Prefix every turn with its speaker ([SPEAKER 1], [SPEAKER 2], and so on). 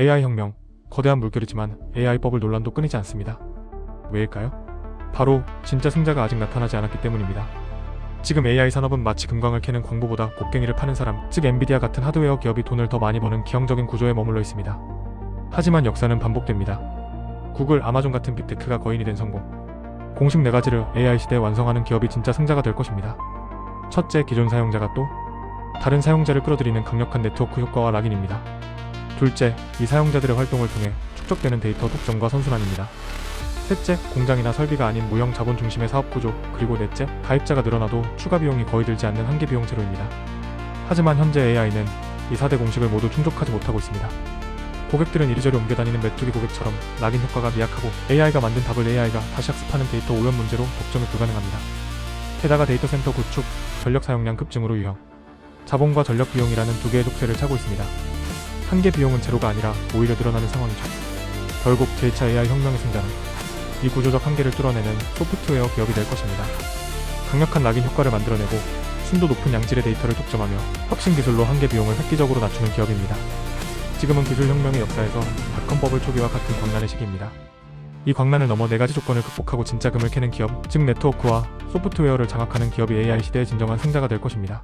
[SPEAKER 1] AI 혁명, 거대한 물결이지만 AI법을 논란도 끊이지 않습니다. 왜일까요? 바로 진짜 승자가 아직 나타나지 않았기 때문입니다. 지금 AI 산업은 마치 금광을 캐는 광부보다 곡괭이를 파는 사람, 즉 엔비디아 같은 하드웨어 기업이 돈을 더 많이 버는 기형적인 구조에 머물러 있습니다. 하지만 역사는 반복됩니다. 구글, 아마존 같은 빅테크가 거인이 된 성공. 공식 네 가지를 AI 시대에 완성하는 기업이 진짜 승자가 될 것입니다. 첫째, 기존 사용자가 또 다른 사용자를 끌어들이는 강력한 네트워크 효과와 락인입니다. 둘째, 이 사용자들의 활동을 통해 축적되는 데이터 독점과 선순환입니다. 셋째, 공장이나 설비가 아닌 무형 자본 중심의 사업 구조, 그리고 넷째, 가입자가 늘어나도 추가 비용이 거의 들지 않는 한계 비용 제로입니다. 하지만 현재 AI는 이 4대 공식을 모두 충족하지 못하고 있습니다. 고객들은 이리저리 옮겨다니는 메뚜기 고객처럼 락인 효과가 미약하고 AI가 만든 답을 AI가 다시 학습하는 데이터 오염 문제로 독점이 불가능합니다. 게다가 데이터 센터 구축, 전력 사용량 급증으로 유형, 자본과 전력 비용이라는 두 개의 족쇄를 차고 있습니다. 한계 비용은 제로가 아니라 오히려 늘어나는 상황이죠. 결국 제2차 AI 혁명의 승자는 이 구조적 한계를 뚫어내는 소프트웨어 기업이 될 것입니다. 강력한 락인 효과를 만들어내고 순도 높은 양질의 데이터를 독점하며 혁신 기술로 한계 비용을 획기적으로 낮추는 기업입니다. 지금은 기술 혁명의 역사에서 닷컴버블 초기와 같은 광란의 시기입니다. 이 광란을 넘어 네 가지 조건을 극복하고 진짜 금을 캐는 기업, 즉 네트워크와 소프트웨어를 장악하는 기업이 AI 시대의 진정한 승자가 될 것입니다.